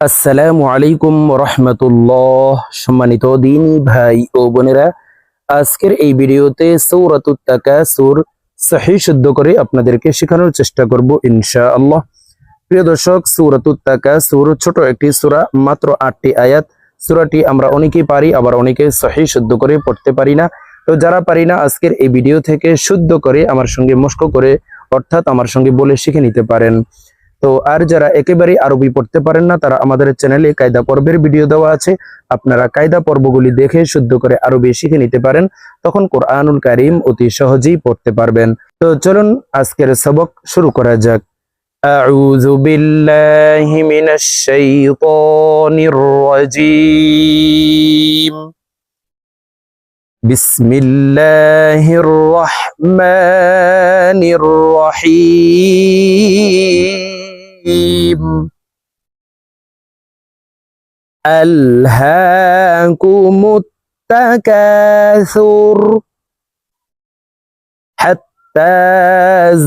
আসসালামু আলাইকুম রহমতুল্লাহ। সম্মানিত দিনী ভাই ও বোনেরা, আজকের এই ভিডিওতে সৌরাতুত তাকাসুর সহি শুদ্ধ করে আপনাদেরকে শেখানোর চেষ্টা করব ইনশাআল্লাহ। প্রিয় দর্শক, সৌরাতুত তাকাসুর ছোট একটি সূরা, মাত্র আটটি আয়াত। সূরাটি আমরা অনেকেই পারি, আবার অনেকে সহি শুদ্ধ করে পড়তে পারি না। তো যারা পারি না, আজকের এই ভিডিও থেকে শুদ্ধ করে আমার সঙ্গে মস্ক করে, অর্থাৎ আমার সঙ্গে বলে শিখে নিতে পারেন। তো আর যারা একেবারে আরবি পড়তে পারেন না তারা আমাদের চ্যানেলে কায়দা পর্বের ভিডিও দেওয়া আছে আপনারা কায়দা পর্বগুলি দেখে শুদ্ধ করে আরবি শিখে নিতে পারেন তখন কোরআনুল কারিম অতি সহজেই পড়তে পারবেন তো চলুন আজকের সবক শুরু করা যাক أعوذ بالله من الشيطان الرجيم بسم الله الرحمن الرحيم ألهاكم التكاثر حتى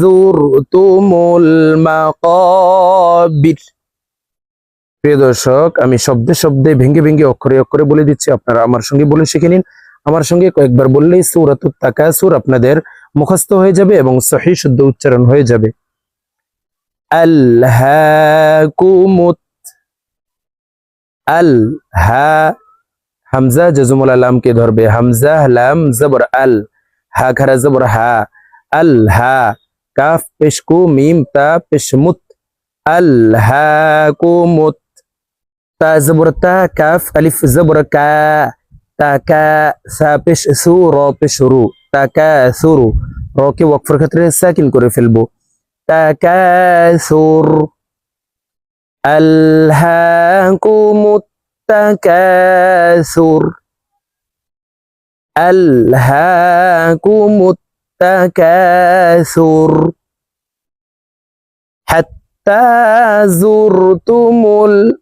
زرتم المقابر প্রিয় দর্শক আমি শব্দে শব্দে ভেঙ্গে ভেঙ্গে অক্ষরে অক্ষরে বলে দিচ্ছি আপনারা আমার সঙ্গে বলে শিখে নিন আমার সঙ্গে কয়েকবার বললেই সূরাতুত তাকাসুর আপনাদের মুখস্থ হয়ে যাবে এবং সহি শুদ্ধ উচ্চারণ হয়ে যাবে আল্লাকুমুত আল হা হামজা জজমুল আলামকে ধরবে হামজা লাম জবর আল হা খারা জবর হা আল হা কাফ পেশকু মিম তা পেশমুত আল হা কুমুত তা জবর তা কাফ আলিফ জবর কা তাকা সা পেশ সু র ক্ষেত্রে সাকিন করে ফেলব التكاثر ألهاكم التكاثر. ألهاكم التكاثر. حتى زرتم ال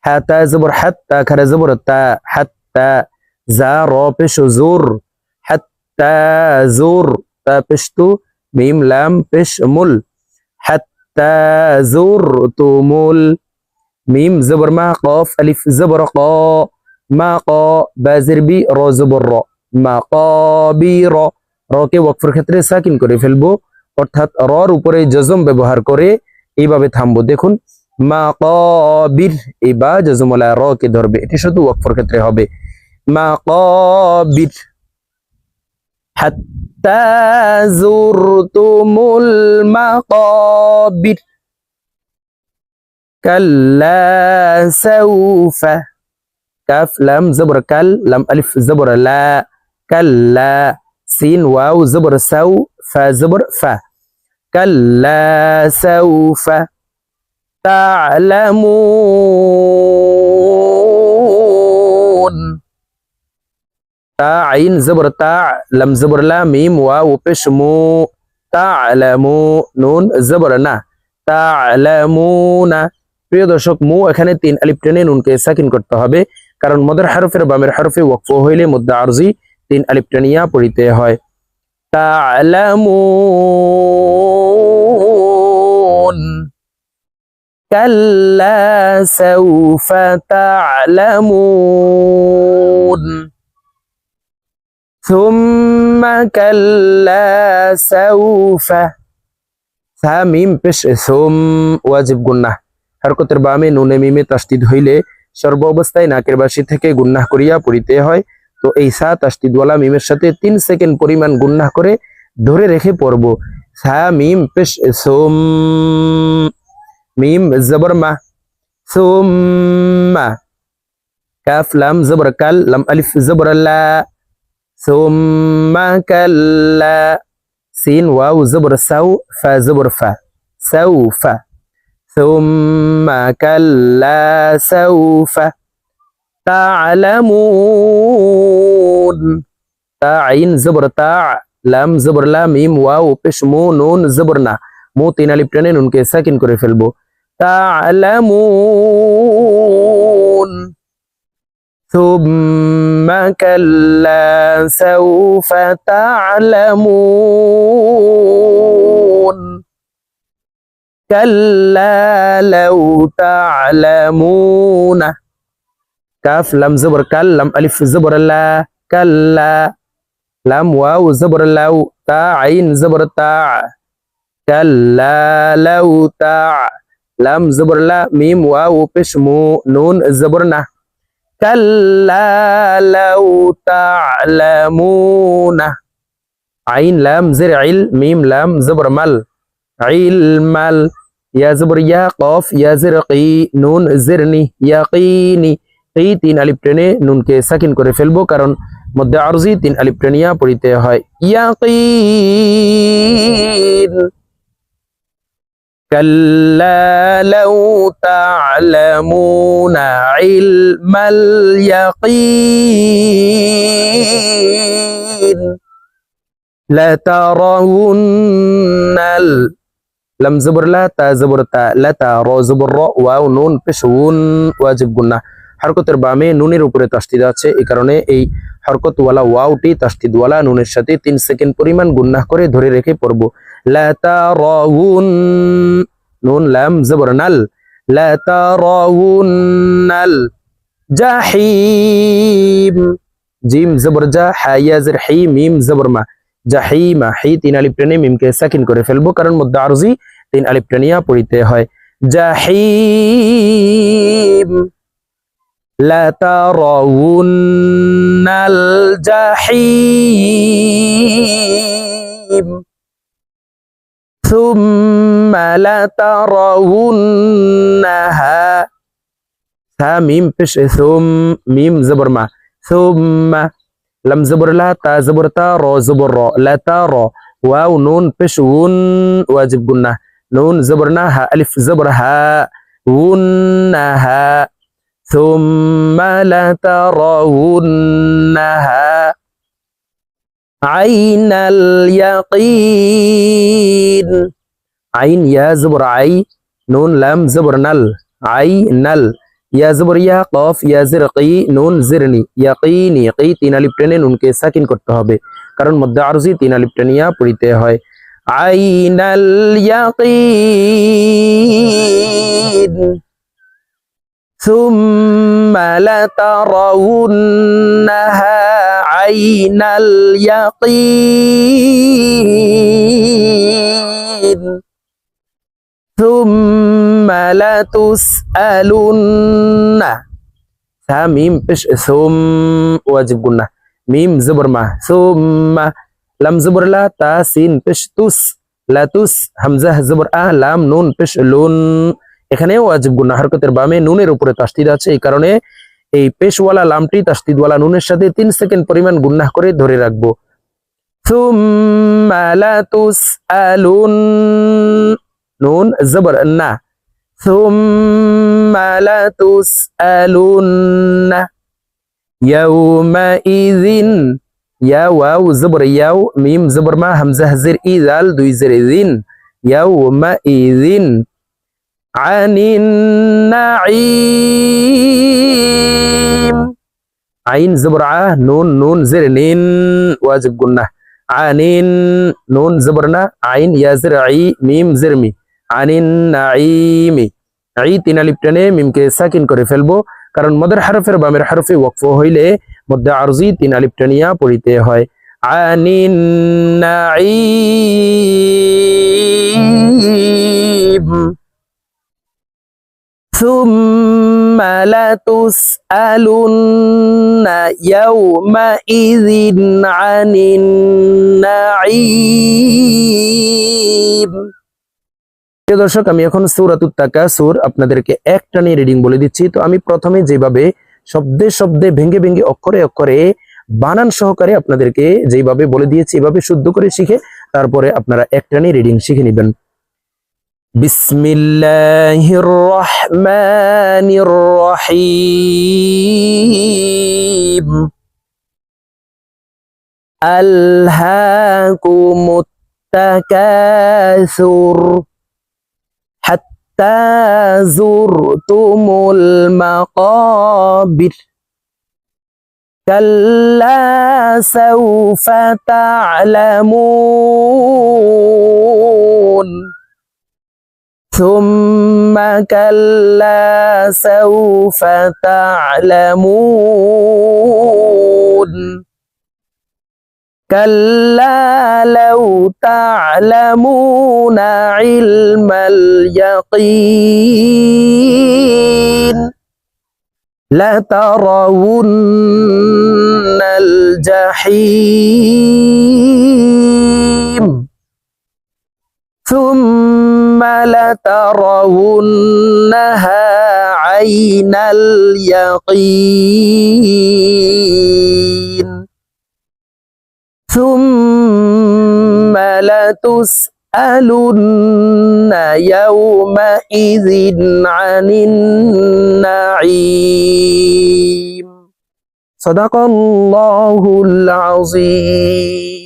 حتى زبر حتى كره زبر التاء حتى زار بشو زور حتى زور تبشتو মিম লাম পেশ মুল হাত্তা তুমুল। মিম জবর মা কফ আলিফ জবর ক। মা ক, বাজির বি, র জবর র। মা ক, বি, র। রকে ওয়াকফের ক্ষেত্রে সাকিন করে ফেলব। অর্থাৎ রর উপরে জজম ব্যবহার করে এইভাবে থামবো। দেখুন, মা কবির এই বা জজমলা র কে ধরবে। এটি শুধু ওয়াকফর ক্ষেত্রে হবে। মা কবির حتى زرتم المقابر. كلا سوف كاف لام زبر كل لام ألف. زبر لا. كلا سين واو. زبر سو فا زبر فا كلا سوف تعلمون. تا عين زبر تا لم زبر لا ميم واو بش مو تعلمو نون زبر نا تعلمون প্রিয় দর্শক মু এখানে তিন আলিফ টেনে নুনকে সাকিন করতে হবে কারণ মদের হারফের বামের হারফে ওয়াকফ হইলে মুদ্দা আরজি তিন আলিফ টেনিয়া পড়িতে হয় তা'লামুন কাল্লা সাউফা তা'লামুন ثم كلا سوف ثا ميم পেশ ثم ওয়াজিব গুন্নাহ হরকতের বামে নুনে মিমে তাস্তিদ হইলে সর্ব অবস্থায় নাকের বাসি থেকে গুন্নাহ করিয়া পড়িতে হয় তো এই সা তাস্তিদওয়ালা মিমের সাথে তিন সেকেন্ড পরিমাণ গুন্নাহ করে ধরে রেখে পড়ব সা মিম পেশ সোম মিম জবর মা সোম্মা কাফ লাম জবর কাল লাম আলিফ জবর লা সুম্মা কাল্লা সিন ওয়াউ জবর সাউ ফা জবর ফা সাউ ফা সুম্মা কাল্লা সাউ ফা তা'লামুন তা আইন জবর তা লাম জবর লাম ইম ওয়াও পেশ মু নুন জবর না মু তিন আলিফ টেনে নুনকে সাকিন করে ফেলব তা'লামুন ثم كلا سوف تعلمون. كلا لو تعلمون. كاف لم زبر كل لم ألف زبر لا. كلا لم واو زبر لو. تا عين زبر تاع كلا لو تاع لم زبر لا. ميم واو بشمو نون زبرنا كلا لو تعلمون عين لام زر عل ميم لام زبر مل علمل يا زبر يا قاف يا زرقي নুন জিরনি ইয়াকিনি এই তিন আলিফ টেনে নুনকে সাকিন করে ফেলবো কারণ মধ্যে আরজি তিন আলিফ টেনিয়া পড়িতে হয় ইয়াকিন كلا لو تعلمون علم اليقين لترون ال لم زبر لا تا زبر تا لا تا র জবর র ওয়াও নুন পেশ উন ওয়াজিব গুন্না হরকতের বামে নুনের উপরে তাসদিদ আছে এই কারণে এই হরকত ওয়ালা ওয়াওটি তাসদিদ ওয়ালা নুনের সাথে তিন সেকেন্ড পরিমাণ গুন্নাহ করে ধরে রেখে পড়বো লা তারাউন নুন লাম জবর নাল লা তারাউনাল জাহিম জিম জবর জা হায়া জের হি মিম জবর মা জাহিমা হি তিন আলিফ টেনে মিমকে সাকিন করে ফেলবো কারণ মধ্যে আরজি তিন আলিফ টেনিয়া পড়িতে হয় জাহিম لترون الجحيم ثم لترونها. ثا ميم بش ثم ميم زبر ما. ثم لم زبر لا تا زبر تا رو زبر رو. لا تا رو. واو نون بش ون واجب قلنا. نون زبرنا ها ألف زبر ها. ونها ثم لترونها. আইনাল ইয়াকিন। আইন ইয়া জবর আই, নুন লাম জবর নাল। আই নাল। ইয়া জবর ইয়া কফ, ইয়া জির কি, নুন জিরনি ইয়াকিনি কি তিন আলিফ টেনে নুনকে সাকিন করতে হবে। কারণ মধ্যে আরজি তিন আলিফ টেনে ইয়া পড়িতে হয়। আইনাল ইয়াকিন। ثم لترونها عين اليقين. ثم لتسألن. ميم بش ثم واجب قلنا ميم زبر ما. ثم لم زبر لا تا سين بش تس. لا تس. همزة زبر آ. لام نون بش لون. এখানেও ওয়াজিব গুন্না হারকতের বামে নুনের উপরে তাস্তিদ আছে। এই কারণে এই পেশওয়ালা লামটি তাস্তিদওয়ালা নুনের সাথে তিন সেকেন্ড পরিমাণ গুন্না করে ধরে রাখব। নুন জবর, না। জবর মিম মা, হামজা দুই, জের عن النعيم عين زبر ع نون نون زر نين واجب قلنا عن نون زبرنا عين يا زرعي ميم زرمي عن النعيم عي তিন আলিফ টেনে মিমকে সাকিন করে ফেলবো কারণ মদের হরফের বামের হরফে ওয়াকফ হইলে মধ্যে আরজি তিন আলিফ টেনিয়া পড়িতে হয় আনিন নাঈম ثم لتسألن يومئذ عن النعيم প্রিয় দর্শক আমি এখন সূরাতুত তাকাসুর আপনাদেরকে একটা নিয়ে রিডিং বলে দিচ্ছি তো আমি প্রথমে যেভাবে শব্দে শব্দে ভেঙ্গে ভেঙ্গে অক্ষরে অক্ষরে বানান সহকারে আপনাদেরকে যেভাবে বলে দিয়েছি এভাবে শুদ্ধ করে শিখে তারপরে আপনারা একটা নিয়ে রিডিং শিখে নেবেন بسم الله الرحمن الرحيم. ألهاكم التكاثر حتى زرتم المقابر. كلا سوف تعلمون. ثم كلا سوف تعلمون. كلا لو تعلمون علم اليقين. لترون الجحيم. ثم لترونها عين اليقين. ثم لتسألن يومئذ عن النعيم. صدق الله العظيم.